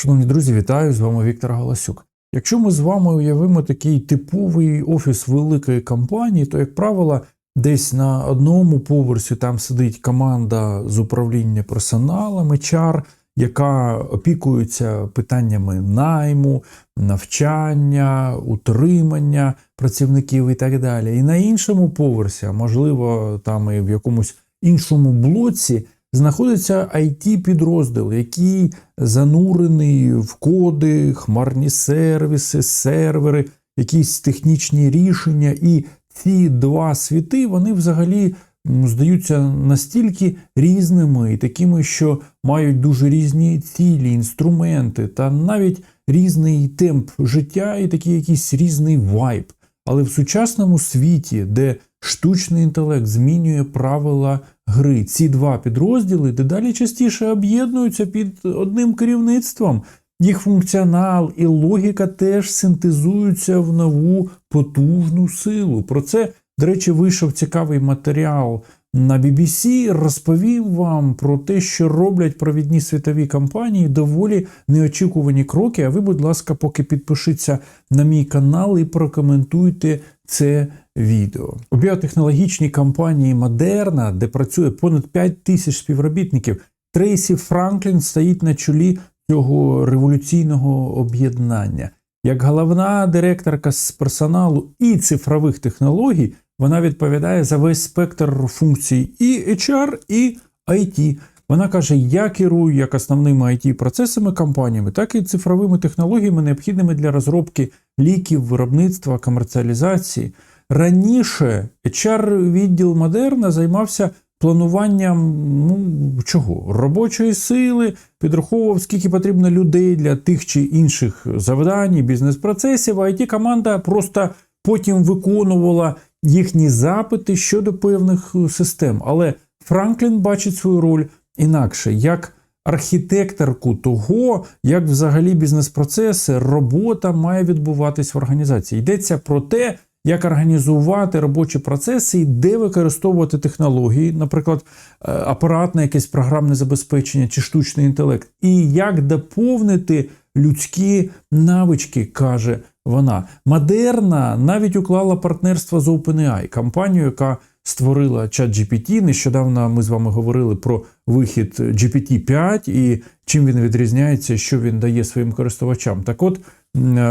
Шановні друзі, вітаю! З вами Віктор Галасюк. Якщо ми з вами уявимо такий типовий офіс великої компанії, то, як правило, десь на одному поверсі там сидить команда з управління персоналом, HR, яка опікується питаннями найму, навчання, утримання працівників і так далі. І на іншому поверсі, можливо, там і в якомусь іншому блоці знаходиться it підрозділ, який занурений в коди, хмарні сервіси, сервери, якісь технічні рішення. І ці два світи вони взагалі здаються настільки різними і такими, що мають дуже різні цілі, інструменти та навіть різний темп життя і такий якийсь різний вайб. Але в сучасному світі, де штучний інтелект змінює правила гри, ці два підрозділи дедалі частіше об'єднуються під одним керівництвом. Їх функціонал і логіка теж синтезуються в нову потужну силу. Про це, до речі, вийшов цікавий матеріал на BBC. Розповім вам про те, що роблять провідні світові компанії, доволі неочікувані кроки. А ви, будь ласка, поки підпишіться на мій канал і прокоментуйте це відео. У біотехнологічній компанії Moderna, де працює понад 5 тисяч співробітників, Трейсі Франклін стоїть на чолі цього революційного об'єднання. Як головна директорка з персоналу і цифрових технологій, вона відповідає за весь спектр функцій і HR, і IT. Вона каже: я керую як основними it процесами компаніями, так і цифровими технологіями, необхідними для розробки ліків, виробництва, комерціалізації. Раніше HR відділ Модерна займався плануванням ну, чого? Робочої сили, підраховував, скільки потрібно людей для тих чи інших завдань, бізнес-процесів. А it команда просто потім виконувала їхні запити щодо певних систем. Але Франклін бачить свою роль інакше, як архітекторку того, як взагалі бізнес-процеси, робота має відбуватись в організації. Йдеться про те, як організувати робочі процеси і де використовувати технології, наприклад, е, апаратне якесь програмне забезпечення чи штучний інтелект, і як доповнити людські навички, каже вона. Модерна навіть уклала партнерство з OpenAI, компанією, яка створила ChatGPT. Нещодавно ми з вами говорили про вихід GPT-5 і чим він відрізняється, що він дає своїм користувачам. Так от,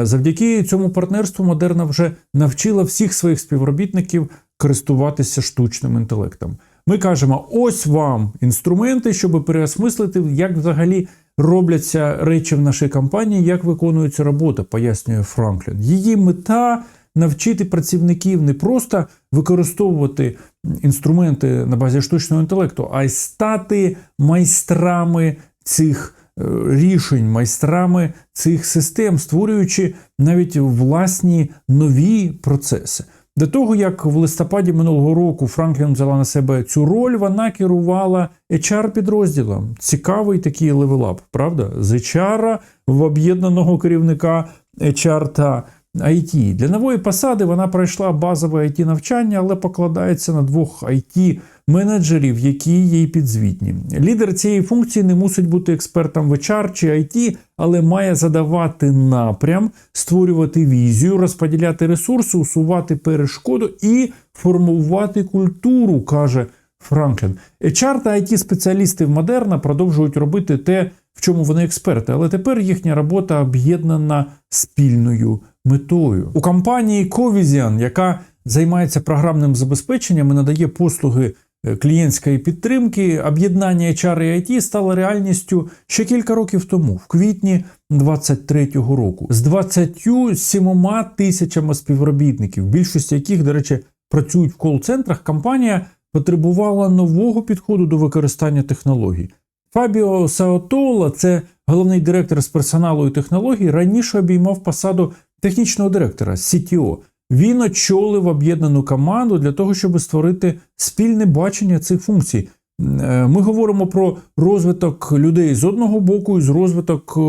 завдяки цьому партнерству Модерна вже навчила всіх своїх співробітників користуватися штучним інтелектом. Ми кажемо: ось вам інструменти, щоб переосмислити, як взагалі робляться речі в нашій компанії, як виконується робота, пояснює Франклін. Її мета навчити працівників не просто використовувати інструменти на базі штучного інтелекту, а й стати майстрами цих е, рішень, майстрами цих систем, створюючи навіть власні нові процеси. До того, як в листопаді минулого року Франклін взяла на себе цю роль, вона керувала HR-підрозділом. Цікавий такий левелап, правда? З HR в об'єднаного керівника HR та IT. Для нової посади вона пройшла базове it навчання, але покладається на двох it менеджерів, які їй підзвітні. Лідер цієї функції не мусить бути експертом в HR чи IT, але має задавати напрям, створювати візію, розподіляти ресурси, усувати перешкоду і формувати культуру, каже Франклін. HR та it спеціалісти в Модерна продовжують робити те, в чому вони експерти, але тепер їхня робота об'єднана спільною метою. У компанії Covision, яка займається програмним забезпеченням і надає послуги клієнтської підтримки, об'єднання HR і IT стало реальністю ще кілька років тому, в квітні 2023 року, з 27 тисячами співробітників, більшість яких, до речі, працюють в кол-центрах, компанія потребувала нового підходу до використання технологій. Фабіо Саотола, це головний директор з персоналу і технологій, раніше обіймав посаду технічного директора CTO. Він очолив об'єднану команду для того, щоб створити спільне бачення цих функцій. Е, Ми говоримо про розвиток людей з одного боку і з розвиток е,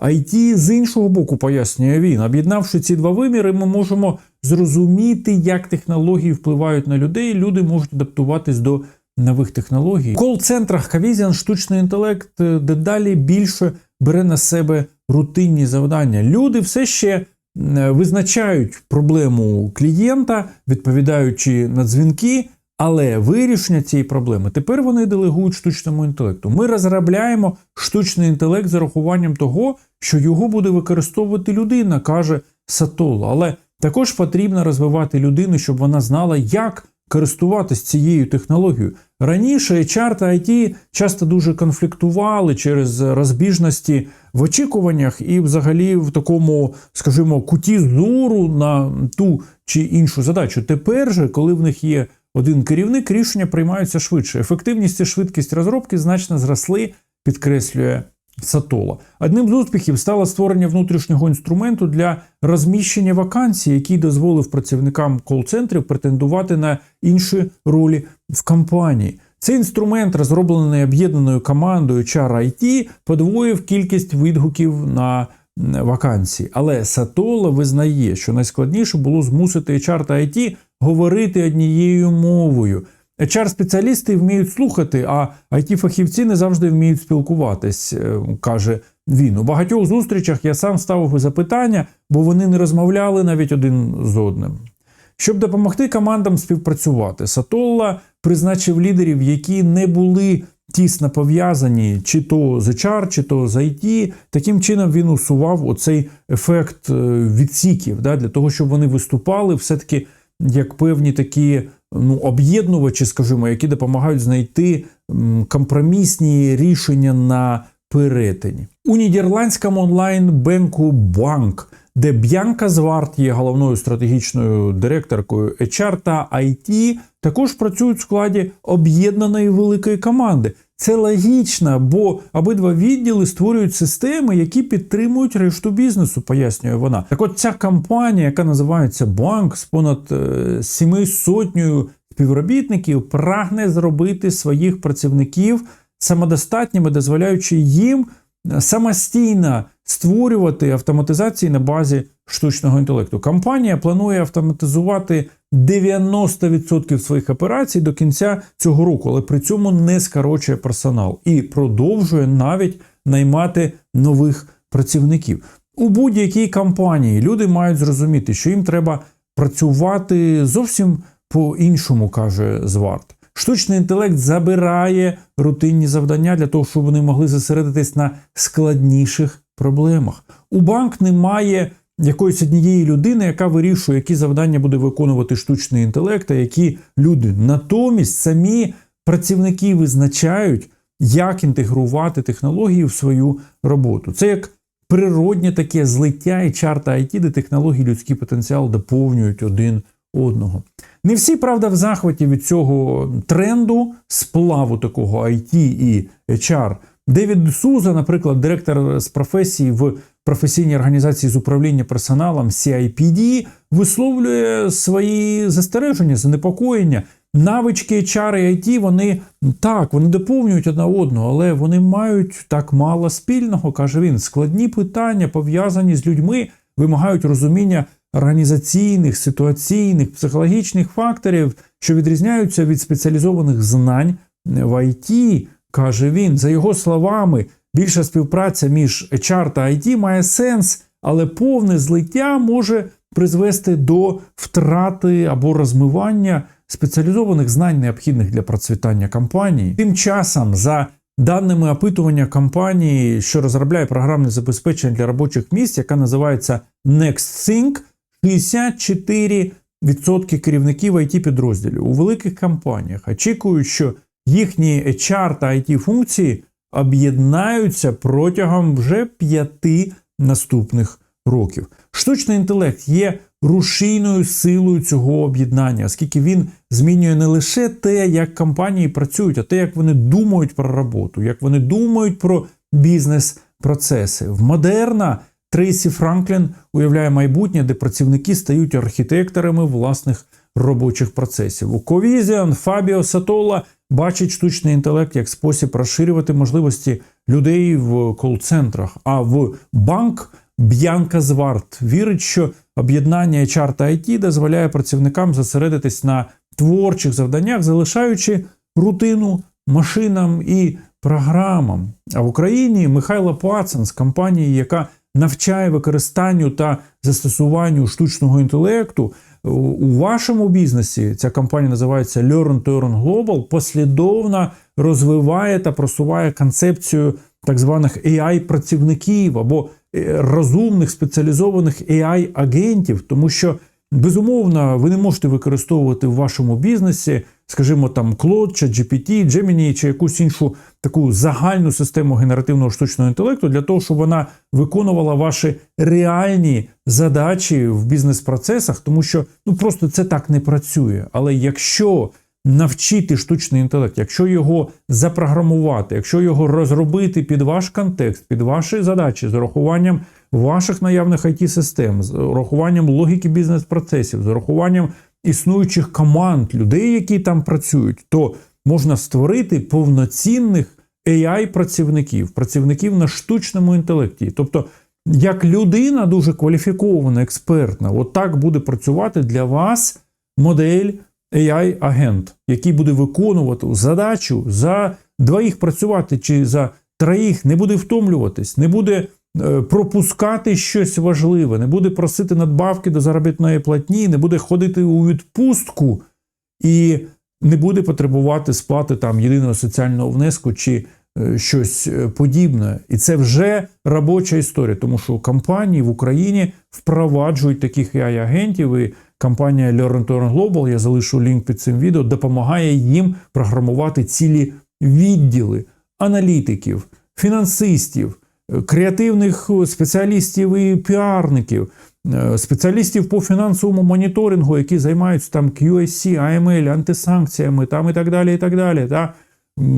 IT з іншого боку, пояснює він. Об'єднавши ці два виміри, ми можемо зрозуміти, як технології впливають на людей. Люди можуть адаптуватись до нових технологій. В кол-центрах Кавізіан штучний інтелект е, дедалі більше бере на себе рутинні завдання. Люди все ще е, визначають проблему клієнта, відповідаючи на дзвінки. Але вирішення цієї проблеми тепер вони делегують штучному інтелекту. Ми розробляємо штучний інтелект з урахуванням того, що його буде використовувати людина, каже Сатоло. Але також потрібно розвивати людину, щоб вона знала, як користуватись цією технологією. Раніше HR та IT часто дуже конфліктували через розбіжності в очікуваннях і, взагалі, в такому, скажімо, куті зору на ту чи іншу задачу. Тепер же, коли в них є один керівник, рішення приймаються швидше. Ефективність і швидкість розробки значно зросли, підкреслює Сатола. Одним з успіхів стало створення внутрішнього інструменту для розміщення вакансій, який дозволив працівникам кол-центрів претендувати на інші ролі в компанії. Цей інструмент, розроблений об'єднаною командою HR IT, подвоїв кількість відгуків на вакансії. Але Сатола визнає, що найскладніше було змусити HR та IT говорити однією мовою. HR-спеціалісти вміють слухати, а IT-фахівці не завжди вміють спілкуватись, е, каже він. У багатьох зустрічах я сам ставив запитання, бо вони не розмовляли навіть один з одним. Щоб допомогти командам співпрацювати, Сатолла призначив лідерів, які не були тісно пов'язані чи то з HR, чи то з IT. Таким чином він усував оцей ефект е, відсіків, да, для того, щоб вони виступали все-таки як певні такі ну, об'єднувачі, скажімо, які допомагають знайти компромісні рішення на перетині. У нідерландському онлайн-бенку Банк, де Б'янка Зварт є головною стратегічною директоркою HR та IT, також працюють в складі об'єднаної великої команди. Це логічно, бо обидва відділи створюють системи, які підтримують решту бізнесу, пояснює вона. Так от ця компанія, яка називається Банк з понад е, сіми сотнею співробітників, прагне зробити своїх працівників самодостатніми, дозволяючи їм самостійно створювати автоматизації на базі штучного інтелекту. Компанія планує автоматизувати 90% своїх операцій до кінця цього року, але при цьому не скорочує персонал і продовжує навіть наймати нових працівників. У будь-якій компанії люди мають зрозуміти, що їм треба працювати зовсім по-іншому, каже Зварт. Штучний інтелект забирає рутинні завдання для того, щоб вони могли зосередитись на складніших проблемах. У банк немає якоїсь однієї людини, яка вирішує, які завдання буде виконувати штучний інтелект, а які люди. Натомість самі працівники визначають, як інтегрувати технології в свою роботу. Це як природнє таке злиття і чарта IT, де технології людський потенціал доповнюють один одного. Не всі, правда, в захваті від цього тренду сплаву такого IT і HR. Девід Суза, наприклад, директор з професії в професійній організації з управління персоналом CIPD, висловлює свої застереження, занепокоєння. Навички HR і IT, вони так, вони доповнюють одна одного, але вони мають так мало спільного, каже він. Складні питання пов'язані з людьми, вимагають розуміння організаційних, ситуаційних, психологічних факторів, що відрізняються від спеціалізованих знань в ІТ, каже він. За його словами, більша співпраця між HR та IT має сенс, але повне злиття може призвести до втрати або розмивання спеціалізованих знань, необхідних для процвітання компанії. Тим часом, за даними опитування компанії, що розробляє програмне забезпечення для робочих місць, яка називається NextSync, 64% керівників it підрозділів у великих компаніях очікують, що їхні HR та it функції об'єднаються протягом вже п'яти наступних років. Штучний інтелект є рушійною силою цього об'єднання, оскільки він змінює не лише те, як компанії працюють, а те, як вони думають про роботу, як вони думають про бізнес-процеси. В модерна Трейсі Франклін уявляє майбутнє, де працівники стають архітекторами власних робочих процесів. У Ковізіан Фабіо Сатола бачить штучний інтелект як спосіб розширювати можливості людей в кол-центрах. А в банк Б'янка Зварт вірить, що об'єднання HR та IT дозволяє працівникам зосередитись на творчих завданнях, залишаючи рутину машинам і програмам. А в Україні Михайло Пацан з компанії, яка навчає використанню та застосуванню штучного інтелекту. У- вашому бізнесі ця компанія називається Learn to Earn Global, послідовно розвиває та просуває концепцію так званих AI-працівників або е, розумних спеціалізованих AI-агентів, тому що безумовно ви не можете використовувати в вашому бізнесі, скажімо, там чи GPT, Gemini чи якусь іншу таку загальну систему генеративного штучного інтелекту для того, щоб вона виконувала ваші реальні задачі в бізнес-процесах, тому що ну просто це так не працює. Але якщо навчити штучний інтелект, якщо його запрограмувати, якщо його розробити під ваш контекст, під ваші задачі з урахуванням ваших наявних it систем з урахуванням логіки бізнес-процесів, з урахуванням існуючих команд, людей, які там працюють, то можна створити повноцінних AI-працівників, працівників на штучному інтелекті. Тобто, як людина дуже кваліфікована, експертна, от так буде працювати для вас модель AI-агент, який буде виконувати задачу за двоїх працювати чи за троїх, не буде втомлюватись, не буде пропускати щось важливе, не буде просити надбавки до заробітної платні, не буде ходити у відпустку і не буде потребувати сплати там єдиного соціального внеску чи е, щось е, подібне. І це вже робоча історія, тому що компанії в Україні впроваджують таких AI-агентів. І компанія Learn Global, я залишу лінк під цим відео, допомагає їм програмувати цілі відділи аналітиків, фінансистів, е, креативних спеціалістів і піарників, е, спеціалістів по фінансовому моніторингу, які займаються там QSC, AML, антисанкціями там і так далі. і так далі. Та?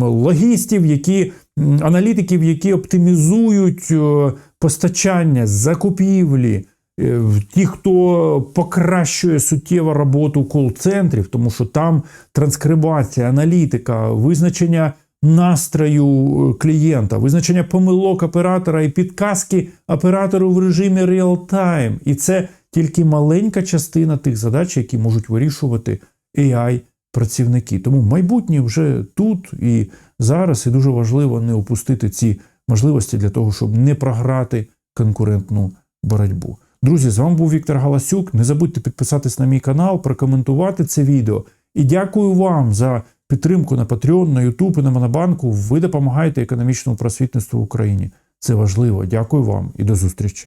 Логістів, які аналітиків, які оптимізують е, постачання, закупівлі, е, ті, хто покращує суттєво роботу кол-центрів, тому що там транскрибація, аналітика, визначення настрою е, клієнта, визначення помилок оператора і підказки оператору в режимі реал-тайм. І це тільки маленька частина тих задач, які можуть вирішувати AI-працівники. Тому майбутнє вже тут і зараз, і дуже важливо не опустити ці можливості для того, щоб не програти конкурентну боротьбу. Друзі, з вами був Віктор Галасюк. Не забудьте підписатись на мій канал, прокоментувати це відео. І дякую вам за підтримку на Patreon, на YouTube і на Монобанку. Ви допомагаєте економічному просвітництву в Україні. Це важливо. Дякую вам і до зустрічі.